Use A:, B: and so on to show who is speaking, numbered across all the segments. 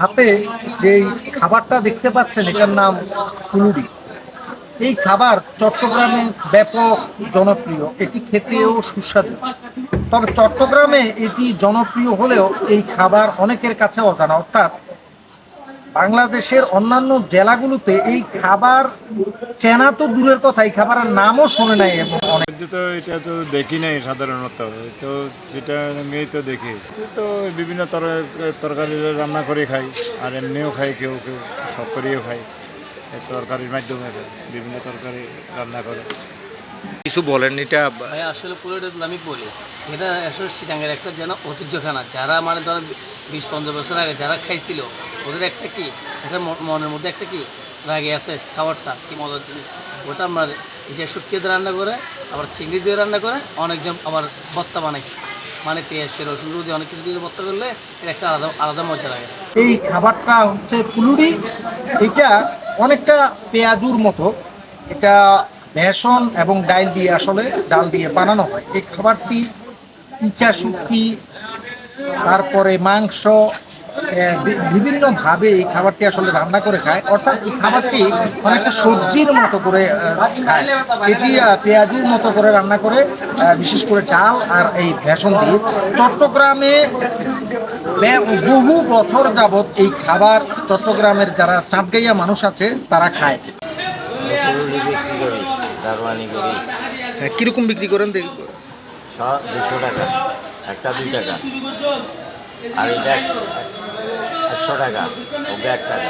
A: হাতে যে খাবারটা দেখতে পাচ্ছেন, এটার নাম ফুলুরি। এই খাবার চট্টগ্রামে ব্যাপক জনপ্রিয়, এটি খেতেও সুস্বাদু। তবে চট্টগ্রামে এটি জনপ্রিয় হলেও এই খাবার অনেকের কাছে অজানা, অর্থাৎ বাংলাদেশের অন্যান্য জেলাগুলোতে এই খাবার চেনা তো দূরের কথা এই খাবারের নামও শোনে নাই অনেক।
B: তো এটা তো দেখি নাই সাধারণত তো সেটা নিয়েই তো দেখি। তো বিভিন্ন তর- তরকারি রান্না করে খাই আর এমনিও খাই কেউ কেউ সব করেও খাই। তরকারির মাধ্যমে বিভিন্ন তরকারি রান্না করে।
C: কিছু বলেন এটা।
D: ভাই আসলে পুরোটা তো আমি বলি এটা আসলে সিটাঙ্গের একটা যেন ঐতিহ্যখানা। যারা মানে ধরেন বিশ পঞ্চাশ বছর আগে যারা খাইছিল ওদের একটা কি? একটা মনের মধ্যে একটা কি লাগে আছে খাবারটা, কি মজার জিনিস? ওটা আমরা যে শুটকি দিয়ে রান্না করে, আবার চিংড়ি দিয়ে রান্না করে, অনেকজন আবার ভর্তা বানাই মানে পেঁয়াজ ছিল রসুন দিয়ে অনেক কিছু দিয়ে ভর্তা করলে এটা একটা আলাদা আলাদা মজা লাগে।
A: এই খাবারটা হচ্ছে ফুলুরি এটা অনেকটা পেঁয়াজুর মতো। এটা বেসন এবং ডাল দিয়ে আসলে ডাল দিয়ে বানানো হয়। এই খাবারটি ইচা শুটকি, তারপরে মাংস বিভিন্নভাবে এই খাবারটি আসলে রান্না করে খায়। অর্থাৎ এই খাবারটি অনেকটা সবজির মতো করে খায়। এটি পেঁয়াজুর মতো করে রান্না করে বিশেষ করে চাল আর এই বেসন দিয়ে। চট্টগ্রামে বহু বছর যাবত এই খাবার চট্টগ্রামের যারা চাঁদগাইয়া মানুষ আছে তারা খায়।
C: হ্যাঁ, কীরকম বিক্রি করেন? দেখি
E: সব দুশো টাকা। একটা দুই টাকা। আর এটা একশো টাকা। ওকে এক টাকা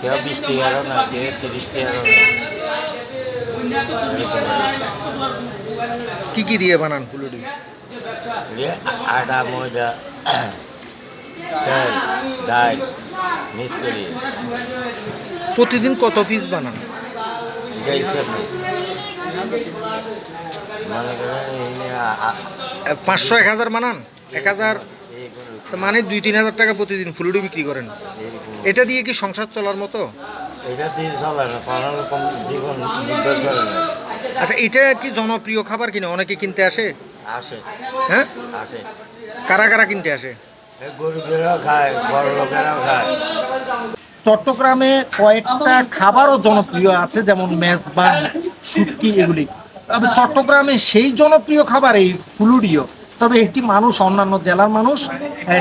E: কেউ বিশ টাকারও না কেউ তিরিশ টাকারও
C: কি কি দিয়ে বানান ফুলুরি
E: দিয়ে আটা ময়দা তেল ডাল মিক্স করি
C: প্রতিদিন কত পিস বানান?
E: এটা হিসেব নেই।
C: পাঁচশো এক হাজার বানান? এক হাজার? তো মানে দুই তিন হাজার টাকা প্রতিদিন ফুলুরি বিক্রি করেন। এটা দিয়ে কি সংসার চলার মতো?
E: এটা দিয়ে চলে না কোনো জীবন নির্ভর করে না।
C: আচ্ছা এটা কি জনপ্রিয় খাবার কিনা? অনেকে কিনতে আসে?
E: আসে।
C: হ্যাঁ?
E: আসে।
C: কারা কারা কিনতে আসে?
E: গরিবেরাও খায় বড় লোকেরাও খায়।
A: চট্টগ্রামে কয়েকটা খাবারও জনপ্রিয় আছে যেমন মেজবান শুটকি এগুলি। তবে চট্টগ্রামে সেই জনপ্রিয় খাবার এই ফুলুরিও। তবে এটি মানুষ, অন্যান্য জেলার মানুষ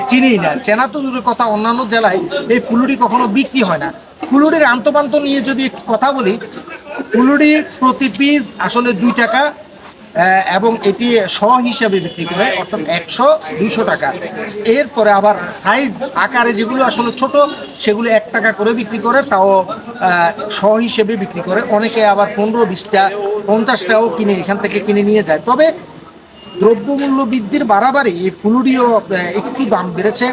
A: চিনেই না। চেনা তো দূরের কথা, অন্যান্য জেলায় এই ফুলুরি কখনো বিক্রি হয় না। ফুলুরির আন্তপান্ত নিয়ে যদি কথা বলি, ফুলুরি প্রতি পিস আসলে দুই টাকা এবং এটি শ হিসাবে বিক্রি করে, অর্থাৎ একশো দুশো টাকা। এরপরে আবার সাইজ আকারে যেগুলো আসলে ছোট, সেগুলো এক টাকা করে বিক্রি করে, তাও শ হিসেবে বিক্রি করে। অনেকে আবার পনেরো, বিশটা, পঞ্চাশটাও কিনে, এখান থেকে কিনে নিয়ে যায়। তবে দ্রব্যমূল্য বৃদ্ধির বাড়াবাড়ি ফুলুরিও একটু দাম বেড়েছে।